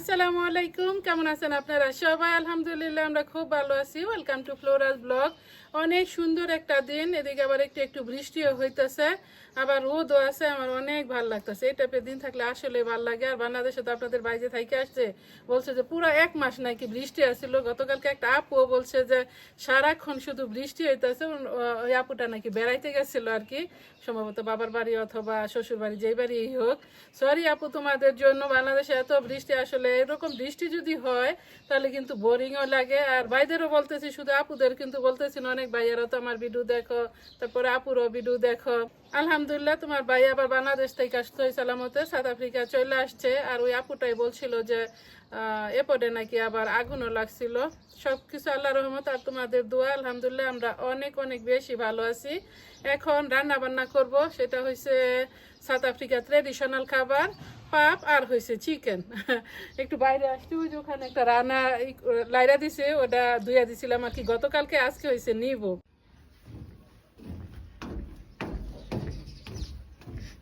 আসসালামু আলাইকুম। কেমন আছেন আপনারা? সবাই আলহামদুলিল্লাহ, আমরা খুব ভালো আছি। ওয়েলকাম টু ফ্লোরাস ব্লগ অনেক সুন্দর একটা দিন। এদিকে আবার একটু একটু বৃষ্টিও হইতেছে। আবার রোদও আছে। আমার অনেক ভালো লাগতেছে। এই টাইপের দিন থাকলে আসলে ভালো লাগে। আর বাংলাদেশে তো আপনাদের বাইরে থাইকে আসছে। বলছে যে পুরো এক মাস নাকি বৃষ্টি আসছিল গতকালকে একটা আপুও বলছে যে সারাক্ষণ শুধু বৃষ্টি হইতেছে। ওই আপুটা নাকি বেড়াইতে গেছিল আর কি। সম্ভবত বাবার বাড়ি অথবা শ্বশুর বাড়ি যেই বাড়ি হোক। সরি আপু, তোমাদের জন্য বাংলাদেশে এত বৃষ্টি আসলে এরকম বৃষ্টি যদি হয়, তাহলে কিন্তু বোরিংও লাগে। আর ভাইদেরও বলতেছি, শুধু আপুদের কিন্তু বলতেছি অনেক ভাইয়েরা, তো আমার ভিডিও দেখো, তারপরে আপুরও ভিডিও দেখো। আলহামদুলিল্লাহ, তোমার ভাই আবার বাংলাদেশ থেকে আসতো সালামতে সাউথ আফ্রিকা চলে আসছে। আর ওই আপুটাই বলছিল যে এপদে নাকি আবার আগুনও লাগছিল। সব কিছু আল্লাহ রহমত, আর তোমাদের দোয়া, আলহামদুলিল্লাহ, আমরা অনেক অনেক বেশি ভালো আছি। এখন রান্না বান্না করব, সেটা হয়েছে সাউথ আফ্রিকা ট্রেডিশনাল খাবার। পাপ আর হয়েছে চিকেন একটু বাইরে আসতে ওই ওখানে একটা রান্না লাইরা দিছে, ওটা ধুইয়া দিছিলাম আর কি। গতকালকে আজকে হয়েছে নিব।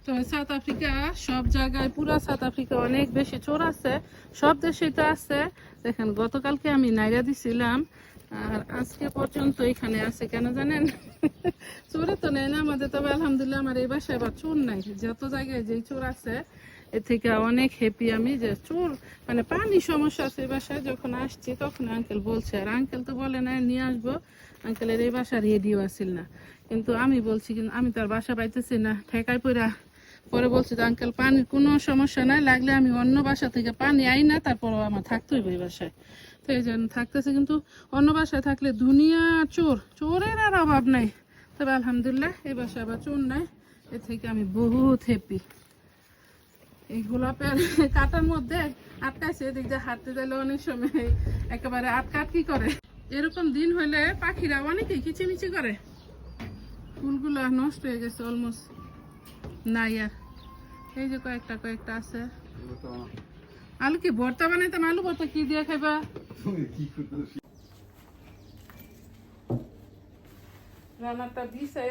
তো সাউথ আফ্রিকা, সব জায়গায়, পুরো সাউথ আফ্রিকা অনেক বেশি চোর আছে, সব দেশেই তো আছে। দেখেন, গতকালকে আমি নাইরা দিছিলাম, আর আজকে পর্যন্ত এখানে আছে কেন জানেন? চোরে তো নেই না আমাদের, তবে আলহামদুলিল্লাহ আমার এই বাসায় আবার চোর নাই। যত জায়গায় যেই চোর আছে এর থেকে অনেক হ্যাপি আমি যে চোর মানে পানি সমস্যা আছে এই বাসায় যখন আসছি, তখন আঙ্কেল বলছে, আর আঙ্কেল তো বলে না নিয়ে আসব। আঙ্কেলের এই বাসা রেডিও আসিল না। কিন্তু আমি বলছি কিন্তু আমি তার বাসা পাইতেছি না, ঠেকায় পড়া পরে বলছি যে আঙ্কেল পানির কোনো সমস্যা নাই, লাগলে আমি অন্য বাসা থেকে পানি আই না তারপরও আমার থাকতে এই বাসায়। তো এই জন্য থাকতেছে, কিন্তু অন্য বাসায় থাকলে দুনিয়া চোর, চোরের আর অভাব নাই। তবে আলহামদুলিল্লাহ, এই বাসায় আবার চোর নাই। এ থেকে আমি বহুত হ্যাপি এই গোলাপের কাটার মধ্যে আটকাইছে, এদিক দিয়ে হাঁটতে গেলে অনেক সময় একেবারে আটকাট কি করে? এরকম দিন হইলে পাখিরা অনেকেই কিচিমিচি করে। ফুলগুলো নষ্ট হয়ে গেছে অলমোস্ট নাই আর। এই যে কয়েকটা কয়েকটা আছে। আলু কি ভর্তা বানাইতাম? আলু ভর্তা কি দিয়ে খাইবা? রান্নাটা দিছে।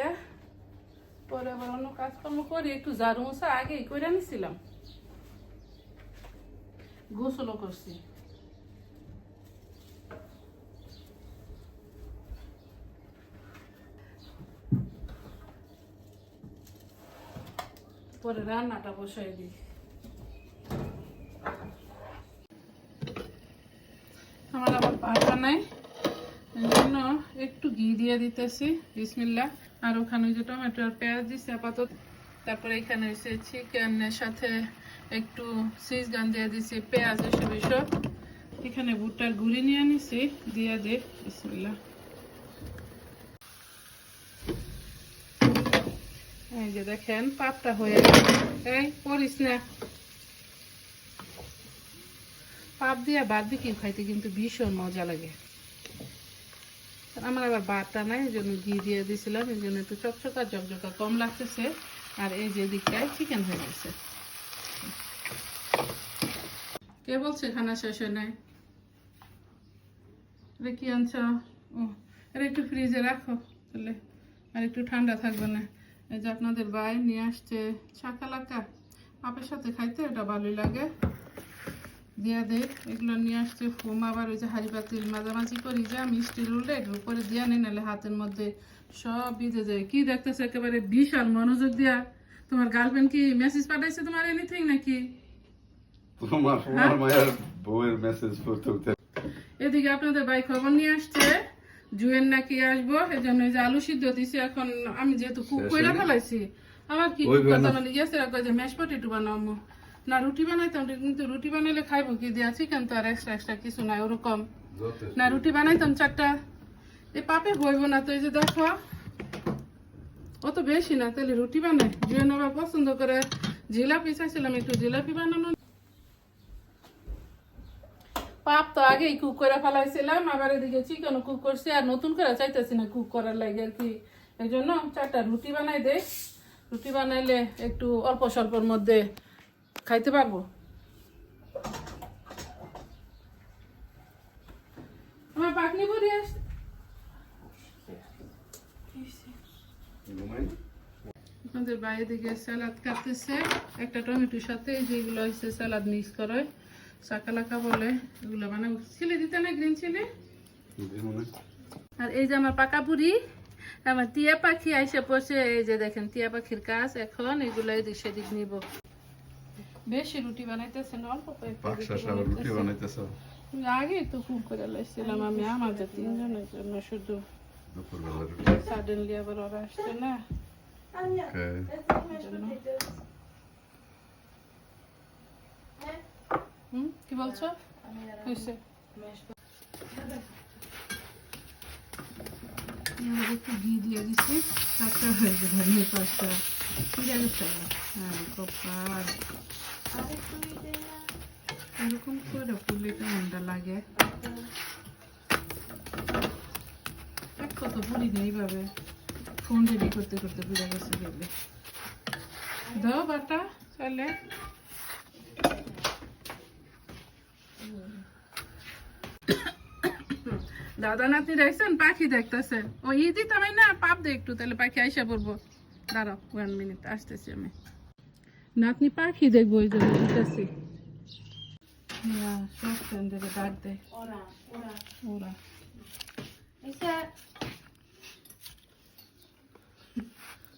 পরে আবার অন্য কাজকর্ম করি, একটু ঝাড়ু মশা আগেই করে নিছিলাম। গোসলও করছি। পরে রান্নাটা বসাই দিই। আমার আবার পাটা নাই জন্য একটু ঘি দিয়ে দিতেছি বিসমিল্লা আর ওখানে যে টমেটো আর পেঁয়াজ দিছি আপাতত। তারপরে এখানে এসে চিকেনের সাথে একটু সিজ গান দিয়ে দিছি, পেঁয়াজ এসব এসব। এখানে ভুট্টার গুঁড়ি নিয়ে নিছি, দিয়ে দে বিসমিল্লা এই যে দেখেন হয়ে এই না। পাপ দিয়া বাদ খাইতে কিন্তু ভীষণ মজা লাগে। আমার আবার বাটা নাই, এই জন্য ঘি দিয়ে দিয়েছিলাম এই জন্য একটু চকচকা জকজকা কম লাগতেছে। আর এই যে দিকটায় চিকেন হয়ে গেছে। কে বলছে খানা শেষ হয় নাই? এটা কি আনছ? ও, এটা একটু ফ্রিজে রাখো তাহলে। আর একটু ঠান্ডা থাকবে না। এই যে আপনাদের ভাই নিয়ে আসছে ছাকালাকা পাপের সাথে খাইতে এটা ভালোই লাগে। দিয়া দে, এগুলো নিয়ে আসছে ফোম আবার ওই যে হাড়ি পাতিল মাঝামাঝি করি যা মিষ্টি রুলটা এটার উপরে দিয়া নেই নাহলে হাতের মধ্যে সব ভিজে যায়। কি দেখতেছে? একেবারে বিশাল মনোযোগ দিয়া। তোমার গার্লফ্রেন্ড কি মেসেজ পাঠাইছে তোমার এনিথিং নাকি? তোমার তোমার মায়ের বউয়ের মেসেজ পড়তে এদিকে আপনাদের ভাই খবর নিয়ে আসছে। জুয়েন নাকি আসব এই জন্য যে আলু সিদ্ধ দিছি এখন আমি যেহেতু কুক করে ফেলাইছি আমার কি মানে গেছে রাখো যে ম্যাশ পটেটো বানাবো না রুটি বানাইতাম কিন্তু রুটি বানাইলে খাইবো কি? দিয়া চিকেন তো আর এক্সট্রা এক্সট্রা কিছু নাই ওরকম। না রুটি বানাইতাম চারটা। এই পাপে হইব না তো এই যে দেখো। অত বেশি না তাহলে রুটি বানাই। জুয়েন আবার পছন্দ করে। জিলাপি চাইছিলাম একটু জিলাপি বানানো পাপ তো আগেই কুক করে ফেলাইছিলাম, আবার এদিকে চিকেন কুক করছি, আর নতুন করে চাইতেছি না কুক করার লাগে আর কি। এই জন্য চারটা রুটি বানাই দে রুটি বানাইলে একটু অল্প স্বল্পর মধ্যে খাইতে পারব। আমার পাকনি ভরি আস আপনাদের বাইরে দিকে স্যালাড কাটতেছে। একটা টমেটোর সাথে যেগুলো হচ্ছে স্যালাড মিক্স করে সাকালাকা বলে এগুলো বানাবো ছিলে দিতে না গ্রিন চিলি আর এই যে আমার পাকা বুড়ি আমার টিয়া পাখি আইসে বসে এই যে দেখেন টিয়া পাখির কাজ এখন এগুলো এদিক সেদিক নিব। বেশি রুটি বানাইতেছেন অল্প রুটি রুটি বানাইতেছে। আগেই তো খুব করে লাইছিলাম আমি আমাদের তিনজনের জন্য শুধু। সাডেনলি আবার ওরা আসছে না ওকে জন্য। হুম, কি বলছো? একটু ঘি দিয়ে দিচ্ছি। সাতটা হয়ে যাবে আমি পাঁচটা ঠিক আছে হ্যাঁ কপাল এরকম করে ফুলে কেমনটা লাগে। এক কত পুরি নেই এইভাবে। ফোন রেডি করতে করতে বুঝা গেছে গেলে। দাও বাটা, চলে। দাদা নাতি দেখছেন? পাখি দেখতেছে। ও ই দিতাম এই না পাপ দে একটু তাহলে পাখি আইসা পড়ব। দাঁড়াও ওয়ান মিনিট আসতেছি আমি। নাতনি পাখি দেখব ওই জন্য ডাক. ওরা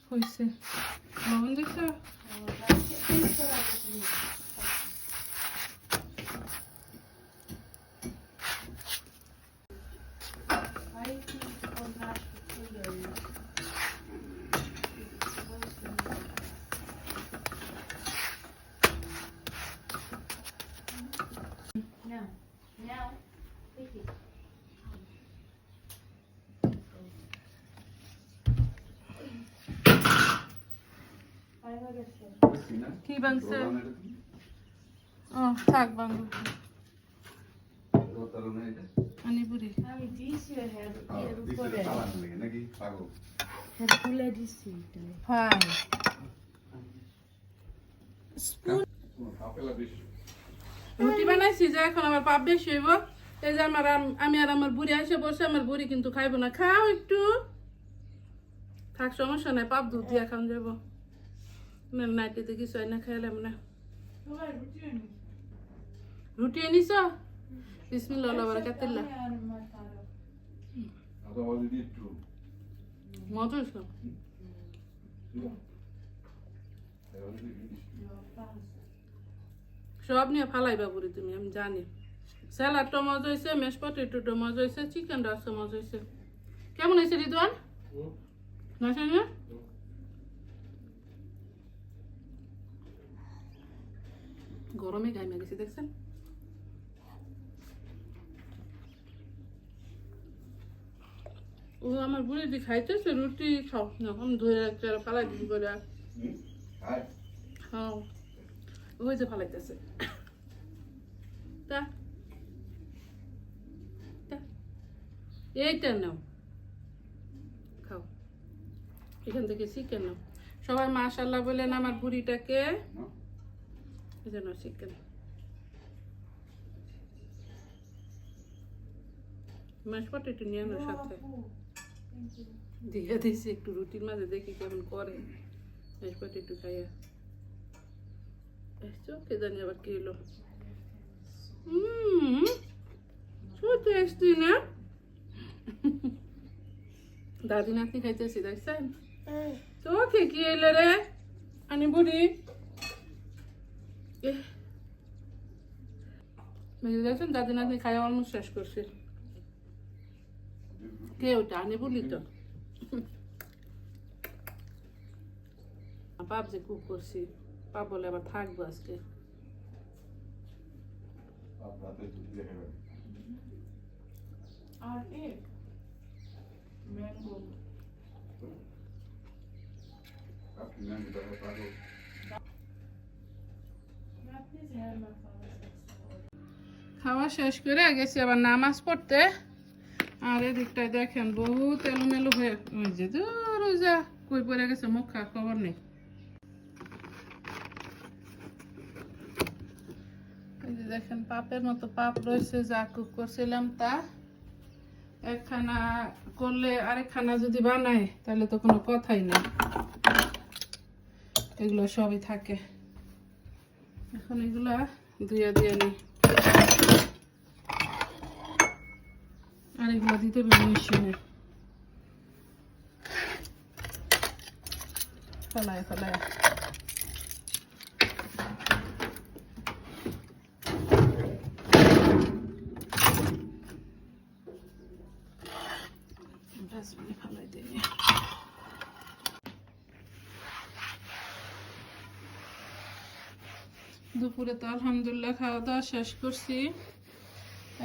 হয়েছে লবণ কি বানছে? ও থাক বাংলো আনি আমি দিয়েছি এর এর উপরে। নাকি? পাগল। এর তুলে দিছি এটাই। হাই আপেলা বেশি। রুটি বানাইছি যে এখন আমার পাপ বেশি হইব। এই যে আমার আমি আর আমার বুড়ি এসে বসে আমার বুড়ি কিন্তু খাইবো না। খাও একটু। থাক সমস্যা নাই পাপ দুধ দিয়ে খাওয়া যাব। নাইটিতে কিছু না খাইলাম না। রুটি এনেছ বিসমিল্লাহ বারাকাতুল্লাহ মজা হইছে সব নিয়ে ফালাইবা বুড়ি তুমি আমি জানি। স্যালাডটা মজা হয়েছে মেশ পটেটোটা মজা হয়েছে চিকেন রাসটা মজা হয়েছে কেমন হয়েছে রিদওয়ান? না গরমে গাইমে গেছি দেখছেন? ও আমার বুড়ি দি খাইতেছে রুটি খাও। আমি ধরে একটা ফালাই দিবি করে ওই যে ফালাইতেছে তা। এইটা নাও। খাও। এখান থেকে চিকেন নাও। সবাই মাশাল্লাহ বলেন আমার বুড়িটাকে। জন্য চিকেন মাছ পটেটো নিয়ে আনো সাথে দিয়ে দিয়েছি একটু রুটির মাঝে দেখি কেমন করে মাছ পটেটো খাইয়া এসছো কে জানি আবার কি এলো হুম সো টেস্টি না দাদি নাতনি খাইতেছি দেখছেন চোখে কি এলো রে আনি বুড়ি। মেজে দেখছেন দাদি নাতনি খাই অলমোস্ট শেষ করছে কে ওটা? আনি বলি তো। পাপ যে কুক করছি পাপ বলে আবার থাকব আজকে। আর এক ম্যাঙ্গো। আপনি নাম দেখো পাগল খাওয়া শেষ করে গেছি আবার নামাজ পড়তে। আর এদিকটায় দেখেন বহুত এলোমেলো হয়ে যে যা কই পড়ে গেছে মুখ খা, খবর নেই। দেখেন পাপের মতো পাপ রয়েছে, যা কুক করছিলাম তা। একখানা করলে আরেকখানা যদি বানায়, তাহলে তো কোনো কথাই নেই। এগুলো সবই থাকে। এখন এগুলা ধুয়ে দিয়ে নিই আর এগুলো দিতে হবে মেশিনে দুপুরে তো আলহামদুলিল্লাহ খাওয়া দাওয়া শেষ করছি।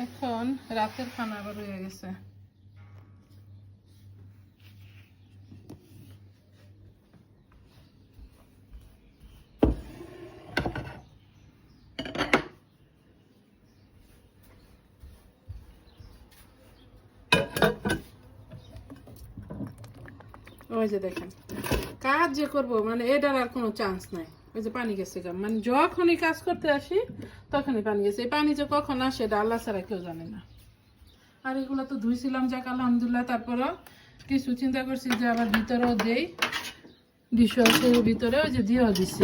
এখন রাতের খানা আবার হয়ে গেছে। ওই যে দেখেন, কাজ যে করব মানে এটার আর কোনো চান্স নাই। ওই যে পানি গেছে মানে যখনই কাজ করতে আসি তখনই পানি গেছে এই পানি যে কখন আসে, এটা আল্লাহ ছাড়া কেউ জানে না। আর এগুলো তো ধুইছিলাম যাক, আলহামদুলিল্লাহ, তারপরও কিছু চিন্তা করছি যে আবার ভিতরেও দেই। ডিশওয়াশের ভিতরে, ওই যে দিয়েও দিচ্ছি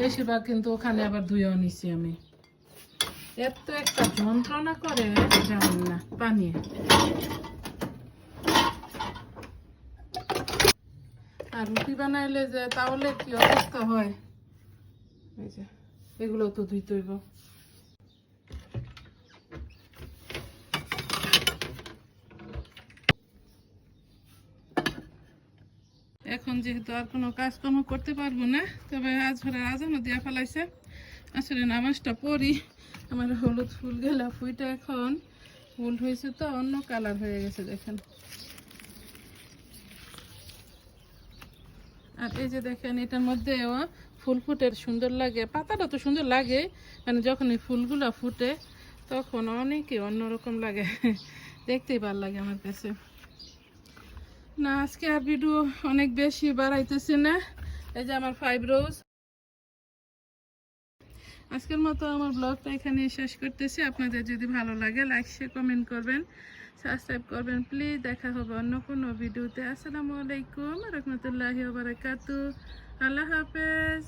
বেশিরভাগ কিন্তু ওখানে আবার ধুয়েও নিছি আমি। এত একটা যন্ত্রণা করে জানেন না, পানি। আর রুটি বানাইলে যে তাহলে কি অবস্থা হয়? এই যে। এগুলো তো ধুইতে হইব এখন যেহেতু আর কোনো কাজকর্ম করতে পারব না, তবে আজ ঘরে আজানও দিয়া ফেলাইছে। আসলে নামাজটা পড়ি, আমার হলুদ ফুল গেলা ফুইটা এখন ফুল হয়েছে তো, অন্য কালার হয়ে গেছে দেখেন। আর এই যে দেখেন, এটার মধ্যেও ফুল ফুটে, সুন্দর লাগে। পাতাটা তো সুন্দর লাগে মানে যখন এই ফুলগুলো ফুটে, তখন অনেকই অন্যরকম লাগে। দেখতেই ভালো লাগে আমার কাছে। না, আজকে আর ভিডিও অনেক বেশি বাড়াইতেছি না। এই যে আমার ফাইভ রোজ আজকের মতো আমার ব্লগটা এখানে শেষ করতেছি। আপনাদের যদি ভালো লাগে লাইক শেয়ার কমেন্ট করবেন। সাবস্ক্রাইব করবেন। প্লিজ দেখা হবে অন্য কোনো ভিডিওতে। আসসালামু আলাইকুম, রহমতুল্লাহি বারাকাতু আল্লাহ হাফেজ।